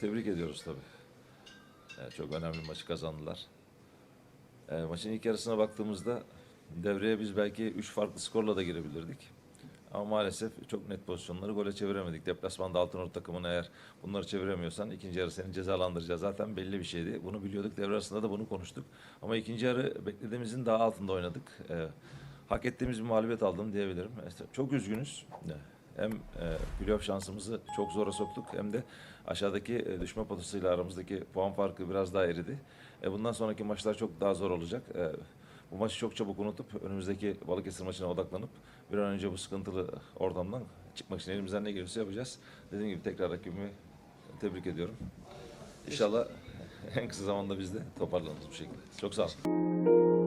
Tebrik ediyoruz tabii. Yani çok önemli maçı kazandılar. E, maçın ilk yarısına baktığımızda devreye biz belki 3 farklı skorla da girebilirdik. Ama maalesef çok net pozisyonları gole çeviremedik. Deplasmanda Altınordu takımını eğer bunları çeviremiyorsan ikinci yarı seni cezalandıracağı zaten belli bir şeydi. Bunu biliyorduk. Devre arasında da bunu konuştuk. Ama ikinci yarı beklediğimizin daha altında oynadık. E, hak ettiğimiz bir mağlubiyet aldım diyebilirim. E, Çok üzgünüz. E, Hem e, playoff şansımızı çok zora soktuk hem de aşağıdaki e, düşme potasıyla aramızdaki puan farkı biraz daha eridi. E, bundan sonraki maçlar çok daha zor olacak. E, bu maçı çok çabuk unutup önümüzdeki Balıkesir maçına odaklanıp bir an önce bu sıkıntılı ortamdan çıkmak için elimizden ne geliyorsa yapacağız. Dediğim gibi tekrar rakibimi tebrik ediyorum. İnşallah en kısa zamanda biz de toparlanırız bu şekilde. Çok sağ olun.